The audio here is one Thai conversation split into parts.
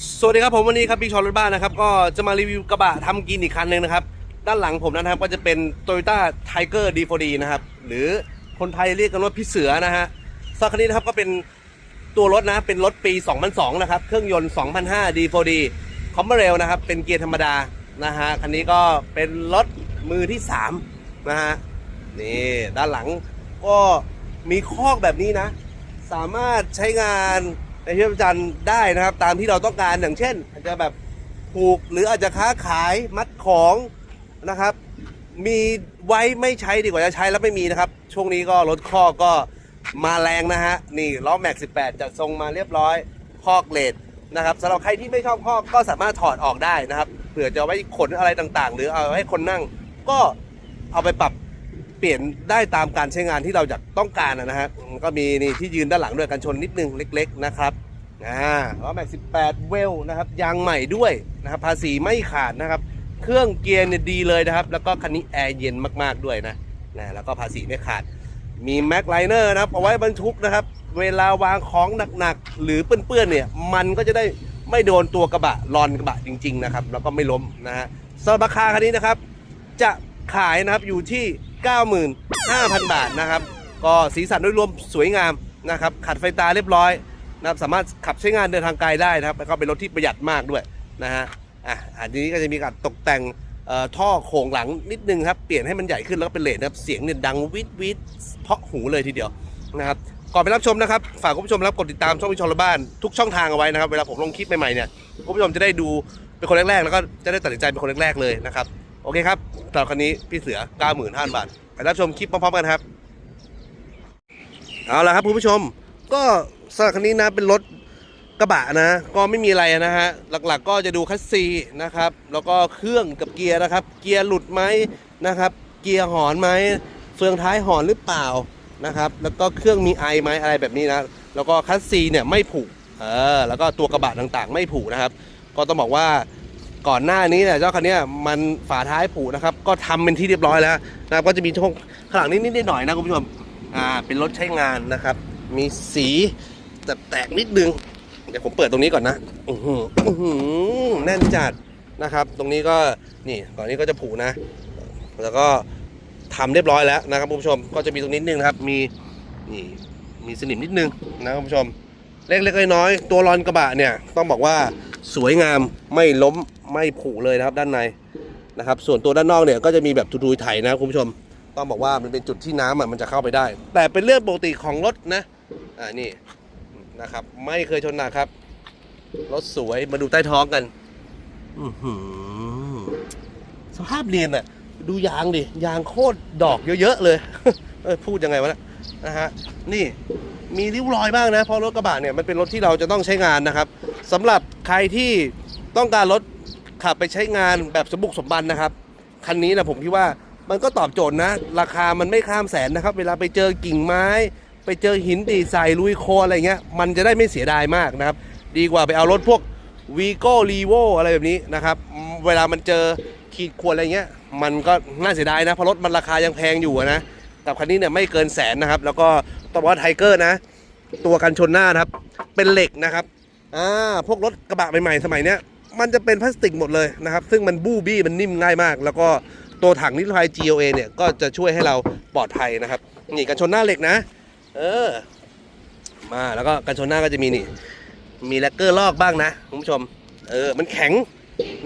สวัสดีครับผมวันนี้ครับพี่ชอนรถบ้านนะครับก็จะมารีวิวกระบะทำกินอีกคันหนึ่งนะครับ ด้านหลังผมนะครับก็จะเป็น Toyota Tiger D4D นะครับ หรือคนไทยเรียกกันว่าพี่เสือนะฮะสักคันนี้นะครับก็เป็นตัวรถนะเป็นรถปี 2002 นะครับ เครื่องยนต์ 2005 D4D คอมเบอร์เรลนะครับ เป็นเกียร์ธรรมดานะฮะคันนี้ก็เป็นรถมือที่ 3 นะฮะนี่ด้านหลังก็มีคอกแบบนี้นะ สามารถใช้งาน ในชีวิตประจำวันได้นะครับ ตามที่เราต้องการอย่างเช่น อาจจะแบบผูกหรืออาจจะค้าขายมัดของนะครับ มีไว้ไม่ใช้ดีกว่าจะใช้แล้วไม่มีนะครับ ช่วงนี้ก็รถคอกก็มาแรงนะฮะ นี่ล้อแม็ก 18 จัดทรงมาเรียบร้อย คอกเลดนะครับสำหรับใครที่ไม่ชอบคอกก็สามารถถอดออกได้นะครับเผื่อจะไว้ขนอะไรต่างๆ หรือเอาไว้คนนั่ง ก็เอาไปปรับ เปลี่ยนได้ตามการใช้งานที่เราอยากต้องการนะฮะก็มีนี่ที่ยืนด้านหลังด้วยกันชนนิดนึงเล็ก ๆ นะครับอ่าล้อแม็ก18เวลนะครับยางใหม่ด้วยนะครับภาษีไม่ขาดนะครับ เครื่องเกียร์เนี่ยดีเลยนะครับ แล้วก็คันนี้แอร์เย็นมากๆด้วยนะนะแล้วก็ภาษีไม่ขาด มีแม็กไลเนอร์นะครับเอาไว้บรรทุกนะครับ เวลาวางของหนักๆ หรือเปื้อนๆเนี่ยมันก็จะได้ไม่โดนตัวกระบะรอนกระบะจริง ๆ นะครับ แล้วก็ไม่ล้มนะฮะสำหรับราคาคันนี้นะครับ จะขายนะครับอยู่ที่ 95,000 บาทนะครับ ก็สีสันโดยรวมสวยงามนะครับขัดไฟตาเรียบร้อยนะครับสามารถขับใช้งานเดินทางไกลได้นะครับแล้วก็เป็นรถที่ประหยัดมากด้วยนะฮะอะอันนี้ก็จะมีการตกแต่งเอ่อท่อโครงหลังนิดนึงครับเปลี่ยนให้มันใหญ่ขึ้นแล้วก็เป็นเลนนะครับเสียงเนี่ยดังวิดวิดเพาะหูเลยทีเดียวนะครับก่อนไปรับชมนะครับฝากคุณผู้ชมรับกดติดตามช่องวิชอลบ้านทุกช่องทางเอาไว้นะครับเวลาผมลงคลิปใหม่ๆเนี่ยคุณผู้ชมจะได้ดูเป็นคนแรกๆแล้วก็จะได้ตัดสินใจเป็นคนแรกๆเลยนะครับโอเคครับ สำหรับคันนี้พี่เสือ 95,000บาท ไปรับชมคลิปพร้อมๆกันครับ เอาละครับคุณผู้ชม ก็สำหรับคันนี้นะเป็นรถกระบะนะ ก็ไม่มีอะไรนะฮะ หลักๆ ก็จะดูคัสซีนะครับ แล้วก็เครื่องกับเกียร์นะครับ เกียร์หลุดไหมนะครับ เกียร์หอนไหมเฟืองท้ายหอนหรือเปล่านะครับ แล้วก็เครื่องมีไอไหมอะไรแบบนี้นะ แล้วก็คัสซีเนี่ยไม่ผุเออ แล้วก็ตัวกระบะต่างๆ ไม่ผุนะครับ ก็ต้องบอกว่า ก่อนหน้านี้เนี่ยเจ้าคันนี้มันฝาท้ายผุนะครับก็ทำเป็นที่เรียบร้อยแล้วนะครับก็จะมีช่องข้างหลังนิดๆหน่อยๆนะคุณผู้ชมอ่าเป็นรถใช้งานนะครับ มีสีแต่แตกนิดนึงเดี๋ยวผมเปิดตรงนี้ก่อนนะอือหืออื้อหือแน่นจัดนะครับ ตรงนี้ก็นี่ก่อนนี้ก็จะผูนะ แล้วก็ทำเรียบร้อยแล้วนะครับคุณผู้ชมก็จะมีตรงนี้นิดนึงนะครับ มีนี่มีสนิมนิดนึงนะคุณผู้ชมเล็กๆน้อยๆตัวรอนกระบะเนี่ยต้องบอกว่า สวยงามไม่ล้มไม่ผุเลยนะครับด้านในนะครับ ส่วนตัวด้านนอกเนี่ยก็จะมีแบบทุยๆไถนะคุณผู้ชม ต้องบอกว่ามันเป็นจุดที่น้ำอะมันจะเข้าไปได้ แต่เป็นเรื่องปกติของรถนะอ่านี่นะครับไม่เคยชนหนักครับรถสวยมาดูใต้ท้องกันสภาพเรียนอะ ดูยางดิยางโคตรดอกเยอะๆเลยเอ้ยพูดยังไงวะนะนะฮะนี่มีริ้วรอยบ้างนะเพราะรถกระบะเนี่ยมันเป็นรถที่เราจะต้องใช้งานนะครับ สำหรับใครที่ต้องการรถขับไปใช้งานแบบสมบุกสมบันนะครับ คันนี้นะผมคิดว่ามันก็ตอบโจทย์นะ ราคามันไม่ข้ามแสนนะครับ เวลาไปเจอกิ่งไม้ ไปเจอหินดีใส่ลุยโคลอะไรเงี้ย มันจะได้ไม่เสียดายมากนะครับ ดีกว่าไปเอารถพวกวีโก้รีโวอะไรแบบนี้นะครับ เวลามันเจอขีดข่วนอะไรเงี้ย มันก็น่าเสียดายนะเพราะรถมันราคายังแพงอยู่นะแต่คันนี้เนี่ยไม่เกินแสนนะครับ แล้วก็ต้องบอกว่าไทเกอร์นะ ตัวกันชนหน้านะครับ เป็นเหล็กนะครับ อ่าพวกรถกระบะใหม่ๆสมัยเนี้ยมันจะเป็นพลาสติกหมดเลยนะครับ ซึ่งมันบู้บี้มันนิ่มง่ายมาก แล้วก็ตัวถังนิรภัย GOA เนี่ยก็จะช่วยให้เราปลอดภัยนะครับ นี่กันชนหน้าเหล็กนะ เออ มาแล้วก็กันชนหน้าก็จะมีนี่ มีแลกเกอร์ลอกบ้างนะคุณผู้ชม เออ มันแข็ง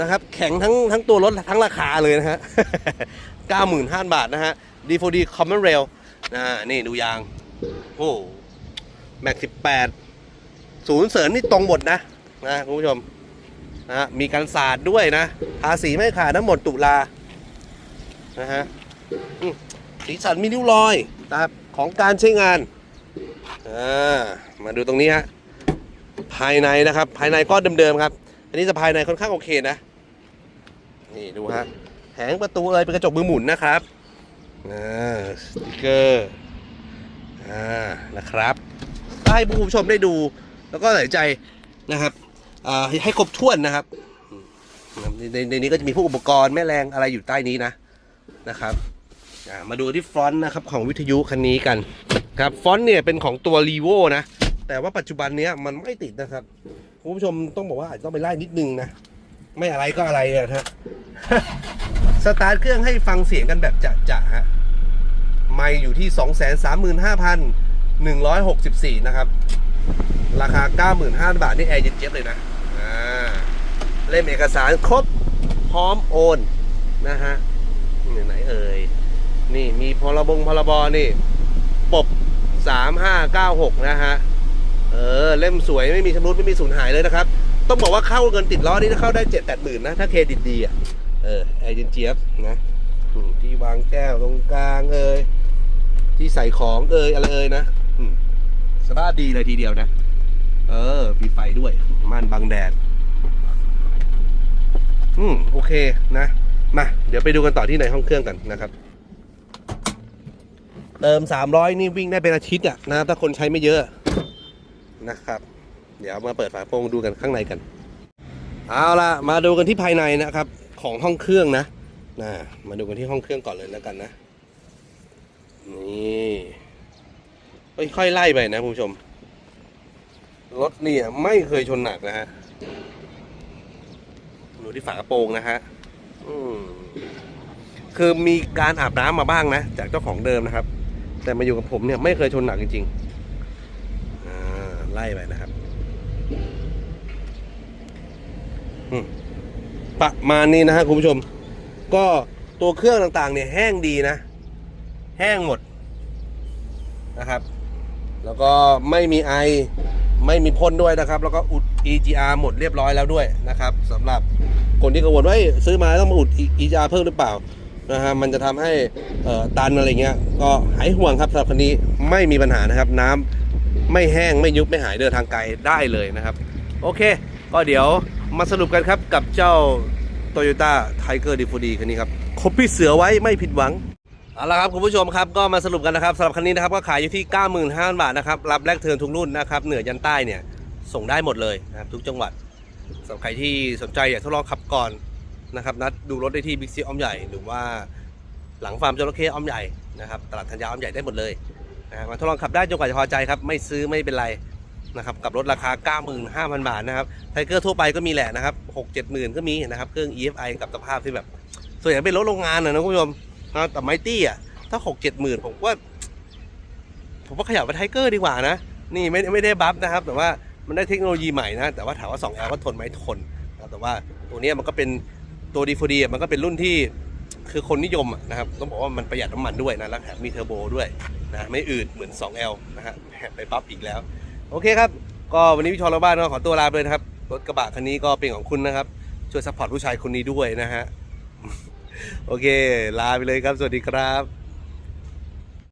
นะครับ แข็งทั้งทั้งตัวรถทั้งราคาเลยนะฮะ95,000บาทนะฮะ D4D Common Rail นะนี่ดูยาง โอ้แม็ก18 ศูนย์เสริญนี่ตรงหมดนะนะคุณผู้ชมนะมีการศาสตร์ด้วยนะภาษีไม่ขาดทั้งหมดตุลานะฮะสีสันมีนิ้วรอยนะครับของการใช้งานอ่ามาดูตรงนี้ฮะภายในนะครับ ภายในก็เดิมๆครับ อันนี้จะภายในค่อนข้างโอเคนะ นี่ดูฮะแผงประตูอะไรเป็นกระจกมือหมุนนะครับสติกเกอร์อ่านะครับให้ผู้ชมได้ดู แล้วก็ใส่ใจนะครับให้ครบถ้วนนะครับในในในนี้ก็จะมีพวกอุปกรณ์แม่แรงอะไรอยู่ใต้นี้นะนะครับมาดูที่ฟอนต์นะครับของวิทยุคันนี้กันครับฟอนต์เนี่ยเป็นของตัว r ีโวนะแต่ว่าปัจจุบันเนี้ยมันไม่ติดนะครับคุณผู้ชมต้องบอกว่าอาจจะต้องไปไล่นิดนึงนะไม่อะไรก็อะไรอะฮะสตาร์ทเครื่องให้ฟังเสียงกันแบบจะๆฮะไม่อยู่ที่ 235,164 นะครับ ราคา 95,000 บาท นี่แอร์เย็นเจี๊ยบเลยนะอ่าเล่มเอกสารครบพร้อมโอนนะฮะไหนเอ่ย นี่มีพรบงพรบนี่ปบ 3596 นะฮะ เออ เล่มสวยไม่มีชำรุดไม่มีสูญหายเลยนะครับ ต้องบอกว่าเข้าเงินติดล้อนี่เข้าได้เจ็ดแปดหมื่นนะ ถ้าเครดิตดีอะ เออ แอร์เย็นเจี๊ยบนะที่วางแก้วตรงกลางเอ่ยที่ใส่ของเอ่ยอะไรเอ่ยนะอืมสภาพดีเลยทีเดียวนะ เออมีไฟด้วยม่านบังแดด อืมโอเคนะ มา เดี๋ยวไปดูกันต่อที่ในห้องเครื่องกันนะครับ เติม 300 นี่วิ่งได้เป็นอาทิตย์อะนะถ้าคนใช้ไม่เยอะนะครับ เดี๋ยวมาเปิดฝาโปรงดูกันข้างในกัน เอาละมาดูกันที่ภายในนะครับ ของห้องเครื่องนะนะมาดูกันที่ห้องเครื่องก่อนเลยแล้วกันนะ นี่ค่อยๆไล่ไปนะคุณผู้ชม รถเนี่ยไม่เคยชนหนักนะฮะดูที่ฝากระโปรงนะฮะคือมีการอาบน้ำมาบ้างนะ จากเจ้าของเดิมนะครับ แต่มาอยู่กับผมเนี่ยไม่เคยชนหนักจริงๆไล่ไปนะครับประมาณนี้นะฮะคุณผู้ชม ก็ตัวเครื่องต่างๆ เนี่ยแห้งดีนะ แห้งหมดนะครับ แล้วก็ไม่มีไอ ไม่มีพ่นด้วยนะครับ แล้วก็อุด EGR หมดเรียบร้อยแล้วด้วยนะครับสำหรับคนที่กังวลว่าซื้อมาต้องมาอุด EGR เพิ่มหรือเปล่านะฮะมันจะทำให้ตันอะไรเงี้ย ก็หายห่วงครับสำหรับคันนี้ไม่มีปัญหานะครับ น้ำไม่แห้งไม่ยุบไม่หายเดินทางไกลได้เลยนะครับ โอเค ก็เดี๋ยวมาสรุปกันครับกับเจ้า Toyota Tiger d 4 d คันนี้ครับคบพี่เสือไว้ไม่ผิดหวัง เอาละครับคุณผู้ชมครับก็มาสรุปกันนะครับสำหรับคันนี้นะครับก็ขายอยู่ที่ 95,000 บาทนะครับรับแลกเทิร์นทุกรุ่นนะครับเหนือยันใต้เนี่ยส่งได้หมดเลยนะครับทุกจังหวัดสำหรับใครที่สนใจอยากทดลองขับก่อนนะครับนัดดูรถได้ที่บิ๊กซีอ้อมใหญ่ หรือว่าหลังฟาร์มจระเข้อ้อมใหญ่นะครับตลาดธัญญาอ้อมใหญ่ได้หมดเลยนะมาทดลองขับได้จนกว่าจะพอใจครับไม่ซื้อไม่เป็นไรนะครับกับรถราคา 95,000 บาทนะครับไทเกอร์ทั่วไปก็มีแหละนะครับ6 7 0,000 ก็มีนะครับเครื่อง EFI กับสภาพที่แบบส่วนใหญ่เป็นรถโรงงานนะคุณผู้ชม นะแต่ไมตี้อะ ถ้าหกเจ็ดหมื่นผมว่า ผมว่าขยับไปไทเกอร์ดีกว่านะ นี่ไม่ไม่ได้บัฟนะครับ แต่ว่ามันได้เทคโนโลยีใหม่นะ แต่ว่าถามว่า 2L ก็ทนไหมทนนะแต่ว่าตัวนี้มันก็เป็นตัวดีฟดีมันก็เป็นรุ่นที่คือคนนิยมนะครับต้องบอกว่ามันประหยัดน้ำมันด้วยนะแล้วแถมมีเทอร์โบด้วยนะไม่อืดเหมือน 2L นะฮะแถมไปบัฟอีกแล้ว โอเคครับ ก็วันนี้พี่ชอเราบ้านก็ขอตัวลาไปเลยนะครับ รถกระบะคันนี้ก็เป็นของคุณนะครับ ช่วยซัพพอร์ตผู้ชายคนนี้ด้วยนะฮะ โอเค ลาไปเลยครับ สวัสดีครับ